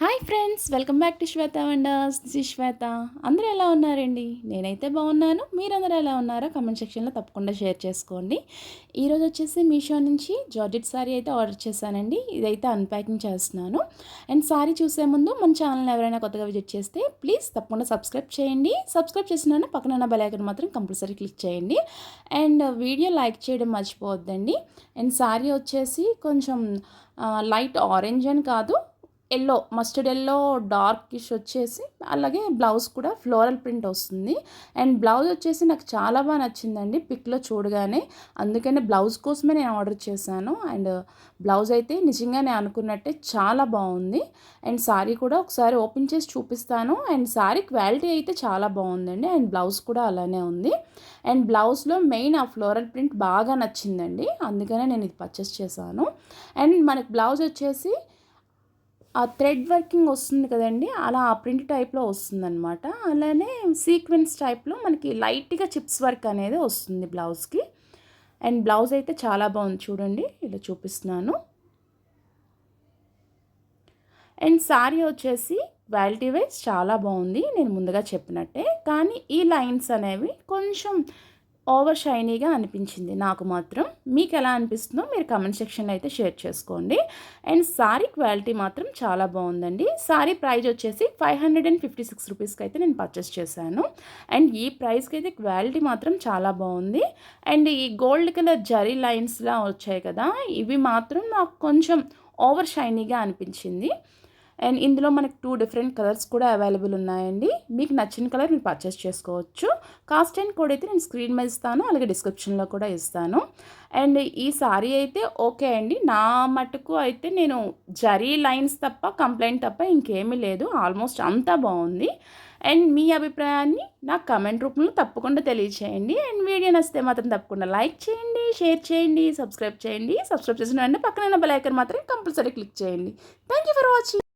Hi friends welcome back to Shweta wonders this is Shweta. అందరూ ఎలా ఉన్నారండి? నేనైతే బాగున్నాను. మీరందరూ ఎలా ఉన్నారో కమెంట్ సెక్షన్లో తప్పకుండా షేర్ చేసుకోండి. ఈరోజు వచ్చేసి మీషో నుంచి జార్జెట్ సారీ అయితే ఆర్డర్ చేశానండి. ఇదైతే అన్ప్యాకింగ్ చేస్తున్నాను. అండ్ సారీ చూసే ముందు మన ఛానల్ ఎవరైనా కొత్తగా విజిట్ చేస్తే ప్లీజ్ తప్పకుండా సబ్స్క్రైబ్ చేయండి. సబ్స్క్రైబ్ చేసిన పక్కన ఉన్న మాత్రం కంపల్సరీ క్లిక్ చేయండి. అండ్ వీడియో లైక్ చేయడం మర్చిపోవద్దండి. అండ్ సారీ వచ్చేసి కొంచెం లైట్ ఆరెంజ్ అని కాదు. ఎల్లో మస్టర్డ్ ఎల్లో డార్కిష్ వచ్చేసి అలాగే బ్లౌజ్ కూడా ఫ్లోరల్ ప్రింట్ వస్తుంది. అండ్ బ్లౌజ్ వచ్చేసి నాకు చాలా బాగా నచ్చిందండి పిక్లో చూడగానే. అందుకనే బ్లౌజ్ కోసమే నేను ఆర్డర్ చేశాను. అండ్ బ్లౌజ్ అయితే నిజంగా నేను అనుకున్నట్టే చాలా బాగుంది. అండ్ శారీ కూడా ఒకసారి ఓపెన్ చేసి చూపిస్తాను. అండ్ శారీ క్వాలిటీ అయితే చాలా బాగుందండి. అండ్ బ్లౌజ్ కూడా అలానే ఉంది. అండ్ బ్లౌజ్లో మెయిన్ ఆ ఫ్లోరల్ ప్రింట్ బాగా నచ్చిందండి. అందుకనే నేను ఇది పర్చేస్ చేశాను. అండ్ మనకి బ్లౌజ్ వచ్చేసి ఆ థ్రెడ్ వర్కింగ్ వస్తుంది కదండి అలా ఆ ప్రింట్ టైప్లో వస్తుందన్నమాట. అలానే సీక్వెన్స్ టైప్లో మనకి లైట్గా చిప్స్ వర్క్ అనేది వస్తుంది బ్లౌజ్కి. అండ్ బ్లౌజ్ అయితే చాలా బాగుంది చూడండి ఇలా చూపిస్తున్నాను. అండ్ శారీ వచ్చేసి క్వాలిటీ వైజ్ చాలా బాగుంది నేను ముందుగా చెప్పినట్టే. కానీ ఈ లైన్స్ అనేవి కొంచెం ఓవర్ షైనీగా అనిపించింది. నాకు మాత్రం మీకు ఎలా అనిపిస్తుందో మీరు కమెంట్ సెక్షన్లో అయితే షేర్ చేసుకోండి. అండ్ సారీ క్వాలిటీ మాత్రం చాలా బాగుందండి. సారీ ప్రైజ్ వచ్చేసి five hundred and fifty six రూపీస్కి అయితే నేను పర్చేస్ చేశాను. అండ్ ఈ ప్రైస్కి అయితే క్వాలిటీ మాత్రం చాలా బాగుంది. అండ్ ఈ గోల్డ్ కలర్ జరీ లైన్స్లా వచ్చాయి కదా ఇవి మాత్రం నాకు కొంచెం ఓవర్ షైనీగా అనిపించింది. అండ్ ఇందులో మనకు టూ డిఫరెంట్ కలర్స్ కూడా అవైలబుల్ ఉన్నాయండి. మీకు నచ్చిన కలర్ మీరు పర్చేస్ చేసుకోవచ్చు. కాస్ట్ అండ్ కోడ్ అయితే నేను స్క్రీన్ మీద ఇస్తాను అలాగే డిస్క్రిప్షన్లో కూడా ఇస్తాను. అండ్ ఈ సారీ అయితే ఓకే అండి. నా మటుకు అయితే నేను జరీ లైన్స్ తప్ప కంప్లైంట్ తప్ప ఇంకేమీ లేదు. ఆల్మోస్ట్ అంతా బాగుంది. అండ్ మీ అభిప్రాయాన్ని నాకు కమెంట్ రూపంలో తప్పకుండా తెలియచేయండి. అండ్ వీడియో నచ్చితే మాత్రం తప్పకుండా లైక్ చేయండి షేర్ చేయండి సబ్స్క్రైబ్ చేయండి. సబ్స్క్రైబ్ చేసిన వెంటనే పక్కన బెల్ ఐకన్ మాత్రం కంపల్సరీ క్లిక్ చేయండి. Thank you for watching